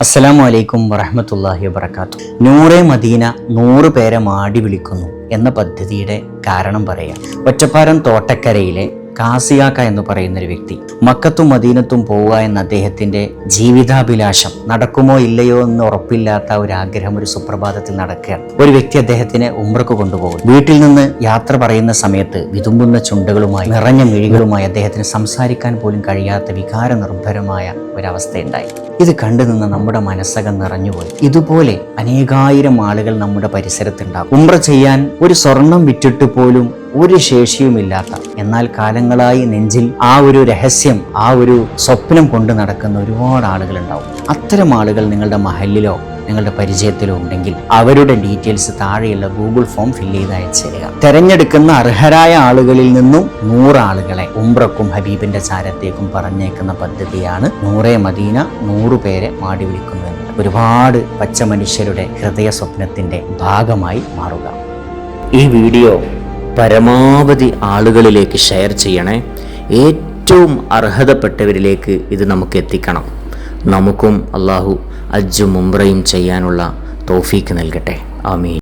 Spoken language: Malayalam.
അസ്സലാമു അലൈക്കും വറഹമത്തല്ലാഹി വബർക്കാത്തു നൂറെ മദീന നൂറ് പേരെ മാടി വിളിക്കുന്നു എന്ന പദ്ധതിയുടെ കാരണം പറയാം. ഒറ്റപ്പാലം തോട്ടക്കരയിലെ കാസിയാക്ക എന്ന് പറയുന്ന ഒരു വ്യക്തി. മക്കത്തും മദീനത്തും പോവുക എന്ന അദ്ദേഹത്തിന്റെ ജീവിതാഭിലാഷം നടക്കുമോ ഇല്ലയോ എന്ന് ഉറപ്പില്ലാത്ത ഒരു ആഗ്രഹം ഒരു സുപ്രഭാതത്തിൽ നടക്കുകയാണ്. ഒരു വ്യക്തി അദ്ദേഹത്തിന് ഉമ്രക്ക് കൊണ്ടുപോകും. വീട്ടിൽ നിന്ന് യാത്ര പറയുന്ന സമയത്ത് വിതുമ്പുന്ന ചുണ്ടുകളുമായി നിറഞ്ഞ മിഴികളുമായി അദ്ദേഹത്തിന് സംസാരിക്കാൻ പോലും കഴിയാത്ത വികാര നിർഭരമായ ഒരവസ്ഥയുണ്ടായി. ഇത് കണ്ടു നിന്ന് നമ്മുടെ മനസ്സകം നിറഞ്ഞുപോയി. ഇതുപോലെ അനേകായിരം ആളുകൾ നമ്മുടെ പരിസരത്തുണ്ടാകും. ഉമ്ര ചെയ്യാൻ ഒരു സ്വർണം വിറ്റിട്ട് പോലും ഒരു ശേഷിയുമില്ലാത്ത എന്നാൽ കാലങ്ങളായി നെഞ്ചിൽ ആ ഒരു രഹസ്യം ആ ഒരു സ്വപ്നം കൊണ്ട് നടക്കുന്ന ഒരുപാട് ആളുകൾ ഉണ്ടാവും അത്തരം ആളുകൾ നിങ്ങളുടെ മഹലിലോ നിങ്ങളുടെ പരിചയത്തിലോ ഉണ്ടെങ്കിൽ അവരുടെ ഡീറ്റെയിൽസ് താഴെയുള്ള ഗൂഗിൾ ഫോം ഫില്ല് ചെയ്ത് അയച്ചു തരിക തെരഞ്ഞെടുക്കുന്ന അർഹരായ ആളുകളിൽ നിന്നും നൂറ് ആളുകളെ ഉംറക്കും ഹബീബിന്റെ ചാരത്തേക്കും പറഞ്ഞേക്കുന്ന പദ്ധതിയാണ് നൂറേ മദീന നൂറു പേരെ മാടി വിളിക്കുന്നു ഒരുപാട് പച്ച മനുഷ്യരുടെ ഹൃദയ സ്വപ്നത്തിന്റെ ഭാഗമായി മാറുക. ഈ വീഡിയോ പരമാവധി ആളുകളിലേക്ക് ഷെയർ ചെയ്യണേ. ഏറ്റവും അർഹതപ്പെട്ടവരിലേക്ക് ഇത് നമുക്ക് എത്തിക്കണം. നമുക്കും അള്ളാഹു അജ്ജും മുംബ്രയും ചെയ്യാനുള്ള തോഫീക്ക് നൽകട്ടെ. ആമീൻ.